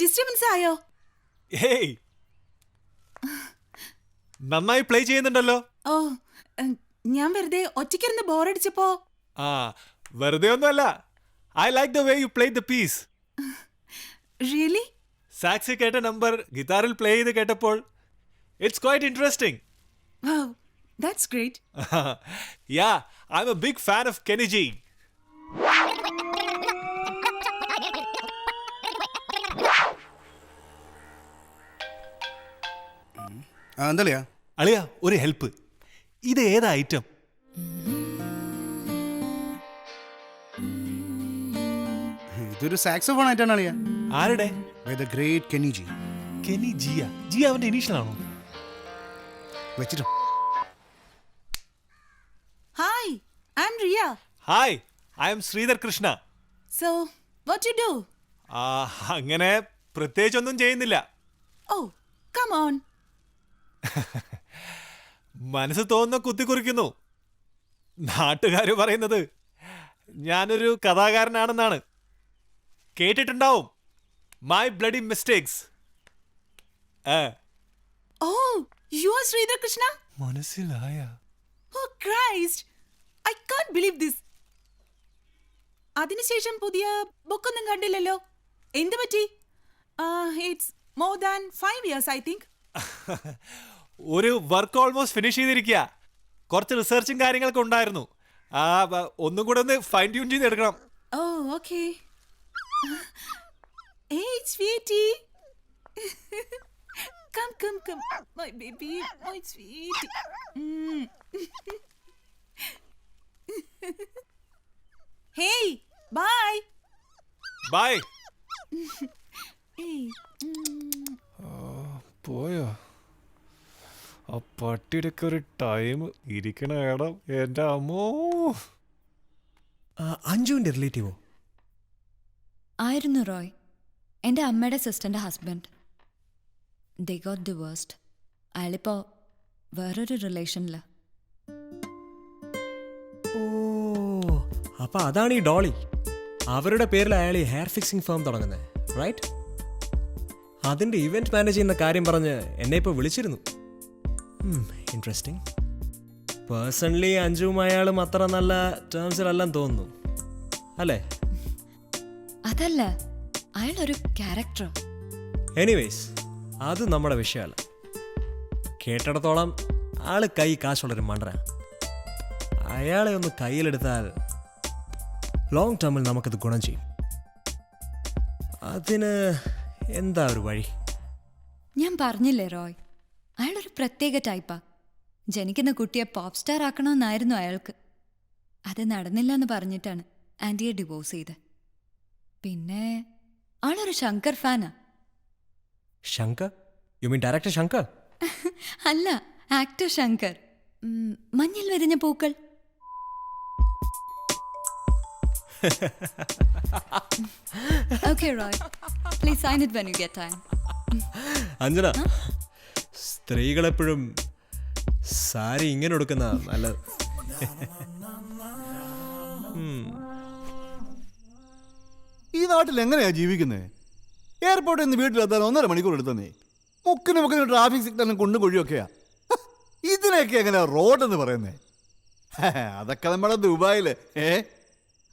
Disturbance ആയോ? Hey. നന്നായി play ചെയ്യുന്നുണ്ടല്ലോ. ഓ ഞാൻ വെറുതെ ഒറ്റയ്ക്കിരുന്ന് ബോറടിച്ചപ്പോ? ആ വെറുതെ ഒന്നുമല്ല. I like the way you play the piece really sexy കേട്ട നമ്പർ ഗിറ്റാറിൽ പ്ലേ ചെയ്ത് കേട്ടപ്പോൾ it's quite interesting that's great yeah I'm a big fan of Kenny G എന്തളിയാ? അളിയ ഒരു ഹെൽപ്പ്. ഇത് ഏതാ ഐറ്റം? ഇതൊരു സാക്സോഫോൺ ആയിട്ടാണ് അളിയ. ആരുടെ? By the great Kenny G Kenny Jiya ജിയ അവന്റെ ഇനീഷ്യൽ ആണോ? വെച്ചിട്ടോ. Hi I am Riya hi I'm Sreedhar Krishna so what you do ആ അങ്ങനെ പ്രത്യേകിച്ചൊന്നും ചെയ്യുന്നില്ല. ഓ കം ഓൺ മനസ്സ് തോന്നുന്ന കുത്തിക്കുറിക്കുന്നു നാട്ടുകാർ പറയുന്നത് ഞാനൊരു കഥാകാരനാണെന്നാണ്. കേട്ടിട്ടുണ്ടാവും. My bloody mistakes oh you are Sreedhar Krishna മനസ്സിലായ. ഓ Christ I can believe this അതിനുശേഷം പുതിയ ബുക്കൊന്നും കണ്ടില്ലല്ലോ. എന്ത് പറ്റി it's more than five years I think ഒരു വർക്ക് ഓൾമോസ്റ്റ് ഫിനിഷ് ചെയ്തിരിക്കുക കുറച്ച് റിസർച്ചും കാര്യങ്ങളൊക്കെ ഉണ്ടായിരുന്നു ആ ബ- ഒന്നും കൂടെ ഒന്ന് ഫൈൻ ട്യൂൺ ചെയ്ത് എടുക്കണം ഓ okay Hey, sweetie. come, come, come. My baby, my sweetie. Mm. hey, bye. Bye Hey. പോയോ ആ പട്ടിയുടെയൊക്കെ ഒരു ടൈം ഇരിക്കണ ഇടം എന്റെ അമ്മോ. അഞ്ജുവിന്റെ റിലേറ്റീവോ ആയിരുന്നു റോയ്. എന്റെ അമ്മയുടെ സിസ്റ്ററിന്റെ ഹസ്ബൻഡ് ദേ ഗോട്ട് ഡിവേഴ്സ്ഡ് അയാളിപ്പോൾ വേറൊരു റിലേഷനിൽ ഓ അപ്പൊ അതാണ് ഈ ഡോളി. അവരുടെ പേരിൽ അയാൾ ഈ ഹെയർ ഫിക്സിംഗ് ഫേം തുടങ്ങുന്നത് റൈറ്റ് അതിന്റെ ഇവന്റ് മാനേജ് ചെയ്യുന്ന കാര്യം പറഞ്ഞ് എന്നെ ഇപ്പോൾ വിളിച്ചിരുന്നു. ഇൻട്രസ്റ്റിംഗ് പേഴ്സണലി അഞ്ജുവും അയാളും അത്ര നല്ല ടേംസിലെല്ലാം തോന്നുന്നു അല്ലേ അതല്ല അയാൾ ഒരു ക്യാരക്ടർ എനിവേസ് അത് നമ്മുടെ വിഷയമല്ല. കേട്ടിടത്തോളം ആൾ കൈ കാശുള്ളൊരു മണ്ടര അയാളെ ഒന്ന് കയ്യിലെടുത്താൽ ലോങ് ടേമിൽ നമുക്കത് ഗുണം ചെയ്യും. അതിന് എന്താ ഒരു വഴി? ഞാൻ പറഞ്ഞില്ലേ റോയ്? അയാളൊരു പ്രത്യേക ടൈപ്പാ ജനിക്കുന്ന കുട്ടിയെ പോപ്പ് സ്റ്റാർ ആക്കണമെന്നായിരുന്നു അയാൾക്ക്. അത് നടന്നില്ല എന്ന് പറഞ്ഞിട്ടാണ് ആന്റിയെ ഡിവോഴ്സ് ചെയ്ത് പിന്നെ ആളൊരു Shankar ഫാനാ Shankar? You mean director Shankar? അല്ല actor Shankar. Manjil Virinja Pookkal. Okay Roy please sign it when you get time Anjana സ്ത്രീകളെപ്പോഴും sari ഇങ്ങനെ എടുക്കുന്ന നല്ലത് ഈ നാട്ടിൽ എങ്ങനെയാ ജീവിക്കുന്നത് എയർപോർട്ടിൽ നിന്ന് വീട്ടിലെത്താൻ ഒന്നര മണിക്കൂർ എടുത്തന്നേ. മുക്കിന് മുക്കിന് ട്രാഫിക് സിഗ്നലും കൊണ്ടും കൊഴിയൊക്കെയാ. ഇതിനൊക്കെ ഇതിനെയൊക്കെ എങ്ങനെയാ റോഡെന്ന് പറയുന്നേ? അതൊക്കെ നമ്മുടെ ദുബായിൽ. ഏ?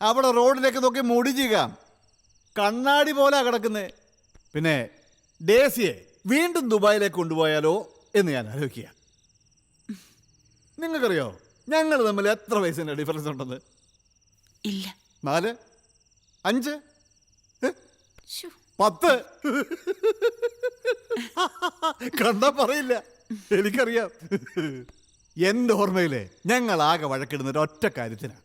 അവിടെ റോഡിലേക്ക് നോക്കി മുടിച്ചിക്കാം കണ്ണാടി പോലെ കിടക്കുന്നേ. പിന്നെ ഡേസിയെ വീണ്ടും ദുബായിലേക്ക് കൊണ്ടുപോയാലോ? എന്ന് ഞാൻ ആലോചിക്കുക നിങ്ങൾക്കറിയോ ഞങ്ങൾ തമ്മിൽ എത്ര വയസ്സിന്റെ ഡിഫറൻസ് ഉണ്ടെന്ന്? ഇല്ല. നാല്? അഞ്ച്. പത്ത്? കണ്ടാ പറയില്ല. എനിക്കറിയാം. എന്റെ ഓർമ്മയിലെ ഞങ്ങൾ ആകെ വഴക്കിടുന്ന ഒരു ഒറ്റ കാര്യത്തിനാണ്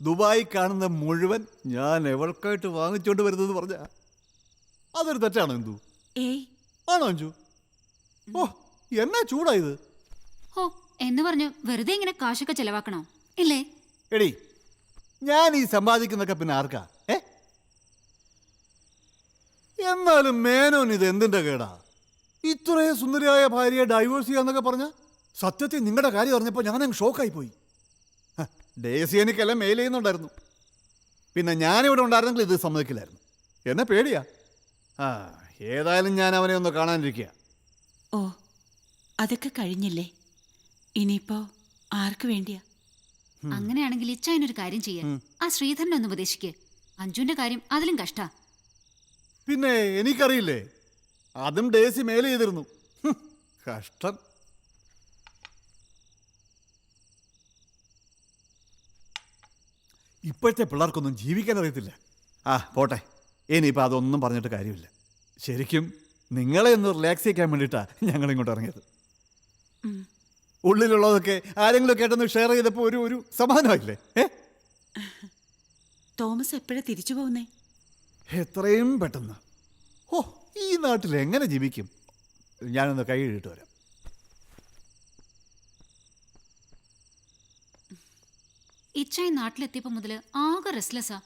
ദുബായി കാണുന്ന മുഴുവൻ ഞാൻ എവൾക്കായിട്ട് വാങ്ങിച്ചുകൊണ്ട് വരുന്നത് പറഞ്ഞ. അതൊരു തെറ്റാണോ എന്തു ആണോ അഞ്ചു ഓ എന്നാ ചൂടാ ഇത്? ഓ എന്ന് പറഞ്ഞു വെറുതെ ഇങ്ങനെ കാശൊക്കെ ചെലവാക്കണോ? ഇല്ലേ? എടി ഞാൻ ഈ സമ്പാദിക്കുന്നൊക്കെ പിന്നെ ആർക്കാ? ഏ? എന്നാലും മേനോൻ ഇത് എന്തിന്റെ കേടാ? ഇത്രയും സുന്ദരിയായ ഭാര്യയെ ഡൈവോഴ്സ് ചെയ്യാന്നൊക്കെ പറഞ്ഞ സത്യത്തിൽ നിങ്ങളുടെ കാര്യം അറിഞ്ഞപ്പോൾ ഞാനങ്ങ് ഷോക്കായി പോയി. ഡേസി എനിക്കെല്ലാം മെയിൽ ചെയ്യുന്നുണ്ടായിരുന്നു. പിന്നെ ഞാനിവിടെ ഉണ്ടായിരുന്നെങ്കിൽ ഇത് സമ്മതിക്കില്ലായിരുന്നു. എന്നെ പേടിയാ. ആ ഏതായാലും ഞാൻ അവനെ ഒന്ന് കാണാനിരിക്കുക ഓ അതൊക്കെ കഴിഞ്ഞില്ലേ? ഇനിയിപ്പോ ആർക്ക് വേണ്ടിയാ? അങ്ങനെയാണെങ്കിൽ ഇച്ചായനൊരു കാര്യം ചെയ്യാൻ ആ ശ്രീധരനെ ഒന്ന് ഉപദേശിക്ക്. അഞ്ജുവിന്റെ കാര്യം അതിലും കഷ്ട. പിന്നെ എനിക്കറിയില്ലേ? അതും ഡേസി മേലെ ചെയ്തിരുന്നു. കഷ്ടം. ഇപ്പോഴത്തെ പിള്ളേർക്കൊന്നും ജീവിക്കാൻ അറിയത്തില്ല. ആ പോട്ടെ. ഇനിയിപ്പോൾ അതൊന്നും പറഞ്ഞിട്ട് കാര്യമില്ല. ശരിക്കും നിങ്ങളെ ഒന്ന് റിലാക്സ് ചെയ്യാൻ വേണ്ടിയിട്ടാണ് ഞങ്ങളിങ്ങോട്ട് ഇറങ്ങിയത്. ഉള്ളിലുള്ളതൊക്കെ ആരെങ്കിലും കേട്ടെന്ന് ഷെയർ ചെയ്തപ്പോൾ ഒരു ഒരു സമാധാനമായില്ലേ? തോമസ് എപ്പോഴാ തിരിച്ചു പോകുന്നേ? എത്രയും പെട്ടെന്ന്. ഓ ഈ നാട്ടിൽ എങ്ങനെ ജീവിക്കും? ഞാനൊന്ന് കൈ കഴുകിയിട്ട് വരാം. ഇച്ചായി നാട്ടിലെത്തിയപ്പോ മുതൽ ആകെ റെസ്ലെസ്സാ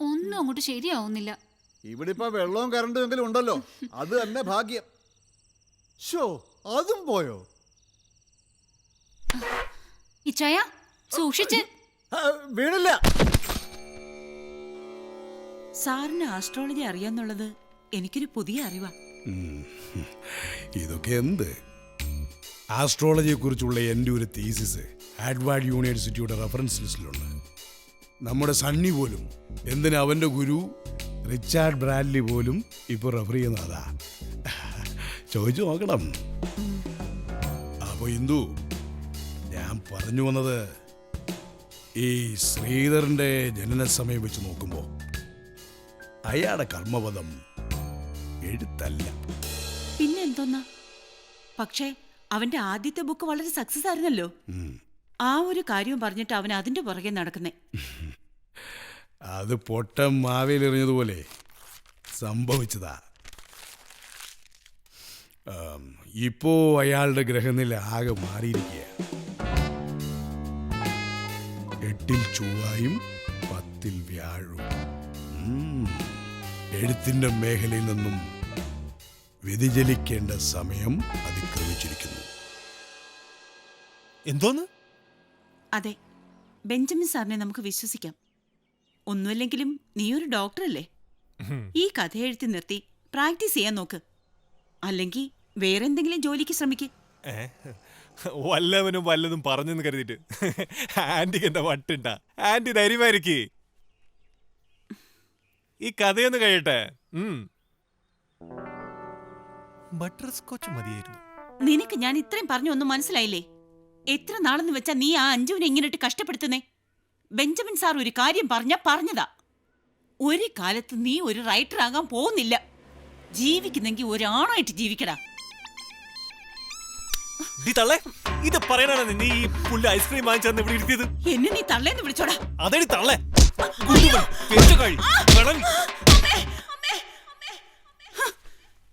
ഒന്നും അങ്ങോട്ട് ശരിയാവുന്നില്ല. ഇവിടെ ഇപ്പൊ വെള്ളവും കറണ്ടും എങ്കിലും ഉണ്ടല്ലോ. അത് തന്നെ ഭാഗ്യം. ഷോ അതും പോയോ? ഇച്ചായ സൂക്ഷിച്ച്. വീണില്ല. സാറിന് ആസ്ട്രോളജി അറിയാന്നുള്ളത് എനിക്കൊരു പുതിയ അറിവാ. ഇതൊക്കെ എന്ത്? ആസ്ട്രോളജിയെ കുറിച്ചുള്ള എന്റെ ഒരു തീസിസ് ഹാഡ്വാർഡ് യൂണിവേഴ്സിറ്റിയുടെ റെഫറൻസ് ലിസ്റ്റിലുണ്ട്. നമ്മുടെ സണ്ണി പോലും എന്തിനാ അവന്റെ ഗുരു? റിച്ചാർഡ് ബ്രാഡ്ലി പോലും ഇപ്പോൾ റെഫർ ചെയ്യുന്ന അതാ ചോദിച്ചു നോക്കണം. അപ്പോൾ ഇന്ദു ഞാൻ പറഞ്ഞു വന്നത് ഈ ശ്രീധരന്റെ ജനന സമയം വെച്ച് നോക്കുമ്പോൾ അയാളുടെ കർമ്മപദം എഴുത്തല്ല. പിന്നെ എന്തോന്നാ? പക്ഷേ അവന്റെ ആദ്യത്തെ ബുക്ക് വളരെ സക്സസ് ആയിരുന്നല്ലോ. ആ ഒരു കാര്യം പറഞ്ഞിട്ട് അവൻ അതിന്റെ പുറകെ നടക്കുന്നേ. അത് പൊട്ടം മാവേലെറിഞ്ഞതുപോലെ സംഭവിച്ചതാ. ഇപ്പോ അയാളുടെ ഗ്രഹനില ആകെ മാറിയിരിക്കുക എട്ടിൽ ചൊവ്വായും പത്തിൽ വ്യാഴും. എഴുത്തിന്റെ എഴുത്തിന്റെ മേഖലയിൽ നിന്നും വ്യതിചലിക്കേണ്ട സമയം അതിക്രമിച്ചിരിക്കുന്നു. എന്തോന്ന്? അതെ ബെഞ്ചമിൻ സാറിനെ നമുക്ക് വിശ്വസിക്കാം. ഒന്നുമില്ലെങ്കിലും നീ ഒരു ഡോക്ടർ അല്ലേ ഈ കഥ എഴുത്തി നിർത്തി പ്രാക്ടീസ് ചെയ്യാൻ നോക്ക്. അല്ലെങ്കിൽ വേറെന്തെങ്കിലും ജോലിക്ക് ശ്രമിക്ക്? വല്ലവനും വല്ലതും പറഞ്ഞെന്ന് കരുതിട്ട് ആന്റിക്ക് എന്താ വട്ടുണ്ട? ആന്റി ധൈര്യമായിരിക്കേ. ഈ കഥയൊന്ന് കഴിയട്ടെ. ബട്ടർ സ്കോച്ച് മതിയായിരുന്നു. നിനക്ക് ഞാൻ ഇത്രയും പറഞ്ഞു ഒന്നും മനസ്സിലായില്ലേ? എത്ര നാളെന്ന് വെച്ചാ നീ ആ അഞ്ജുവിനെ ഇങ്ങനെട്ട് കഷ്ടപ്പെടുത്തുന്നേ? ബെഞ്ചമിൻ സാർ ഒരു കാര്യം പറഞ്ഞ പറഞ്ഞതാ. ഒരു കാലത്ത് നീ ഒരു റൈറ്റർ ആകാൻ പോകുന്നില്ല. ജീവിക്കുന്നെങ്കിൽ ഒരാണായിട്ട് ജീവിക്കടാ. ഡി തള്ളേ ഇത് പറയാനാണ് നീ ഈ പുല്ല് ഐസ്ക്രീം വാങ്ങിച്ചെന്ന് ഇവിടെ ഇരുത്തിയത്. എന്നെ നീ തള്ളേന്ന് വിളിച്ചോടാ. അതടി തള്ളേ.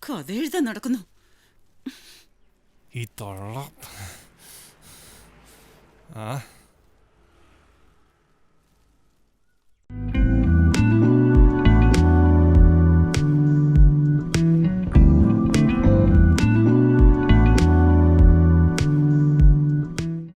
കഥ എഴുതാൻ നടക്കുന്നു. ഈ തള്ള. ആ.